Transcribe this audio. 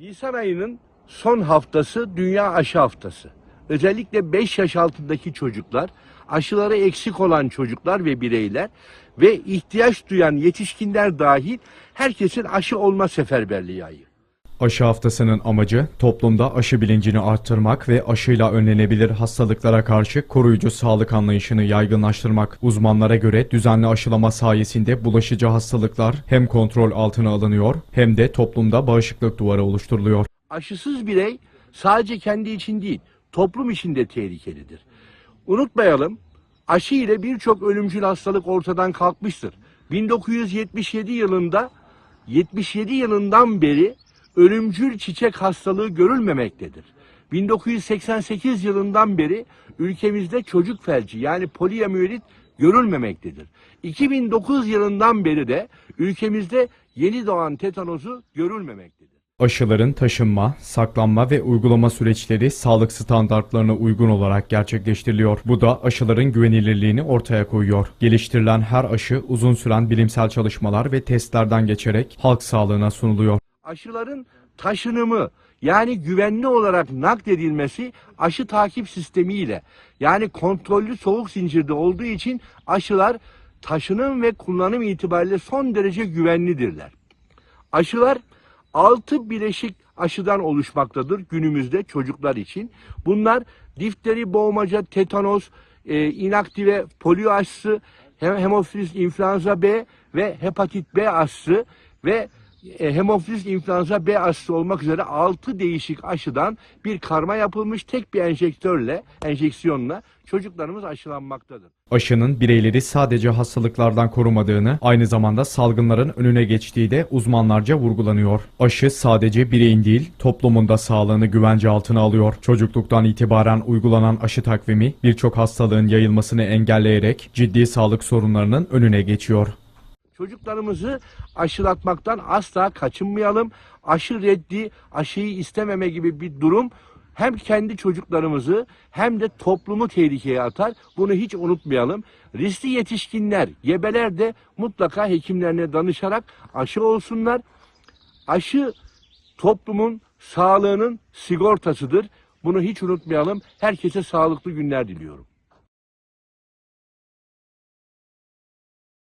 Nisan ayının son haftası Dünya Aşı Haftası. Özellikle 5 yaş altındaki çocuklar, aşıları eksik olan çocuklar ve bireyler ve ihtiyaç duyan yetişkinler dahil herkesin aşı olma seferberliği ayı. Aşı haftasının amacı toplumda aşı bilincini arttırmak ve aşıyla önlenebilir hastalıklara karşı koruyucu sağlık anlayışını yaygınlaştırmak. Uzmanlara göre düzenli aşılama sayesinde bulaşıcı hastalıklar hem kontrol altına alınıyor hem de toplumda bağışıklık duvarı oluşturuluyor. Aşısız birey sadece kendi için değil, toplum için de tehlikelidir. Unutmayalım, aşı ile birçok ölümcül hastalık ortadan kalkmıştır. 1977 yılında 77 yılından beri ölümcül çiçek hastalığı görülmemektedir. 1988 yılından beri ülkemizde çocuk felci yani poliomiyelit görülmemektedir. 2009 yılından beri de ülkemizde yeni doğan tetanozu görülmemektedir. Aşıların taşınma, saklanma ve uygulama süreçleri sağlık standartlarına uygun olarak gerçekleştiriliyor. Bu da aşıların güvenilirliğini ortaya koyuyor. Geliştirilen her aşı uzun süren bilimsel çalışmalar ve testlerden geçerek halk sağlığına sunuluyor. Aşıların taşınımı yani güvenli olarak nakledilmesi aşı takip sistemiyle yani kontrollü soğuk zincirde olduğu için aşılar taşınım ve kullanım itibariyle son derece güvenlidirler. Aşılar 6 bileşik aşıdan oluşmaktadır günümüzde çocuklar için. Bunlar difteri, boğmaca, tetanos, e, inaktive polio aşısı, hem hemofiliz influenza B ve hepatit B aşısı ve hemofiliz influenza B aşısı olmak üzere 6 değişik aşıdan bir karma yapılmış tek bir enjektörle, enjeksiyonla çocuklarımız aşılanmaktadır. Aşının bireyleri sadece hastalıklardan korumadığını, aynı zamanda salgınların önüne geçtiği de uzmanlarca vurgulanıyor. Aşı sadece bireyin değil, toplumun da sağlığını güvence altına alıyor. Çocukluktan itibaren uygulanan aşı takvimi birçok hastalığın yayılmasını engelleyerek ciddi sağlık sorunlarının önüne geçiyor. Çocuklarımızı aşılatmaktan asla kaçınmayalım. Aşı reddi, aşıyı istememe gibi bir durum hem kendi çocuklarımızı hem de toplumu tehlikeye atar. Bunu hiç unutmayalım. Riskli yetişkinler, gebeler de mutlaka hekimlerine danışarak aşı olsunlar. Aşı toplumun sağlığının sigortasıdır. Bunu hiç unutmayalım. Herkese sağlıklı günler diliyorum.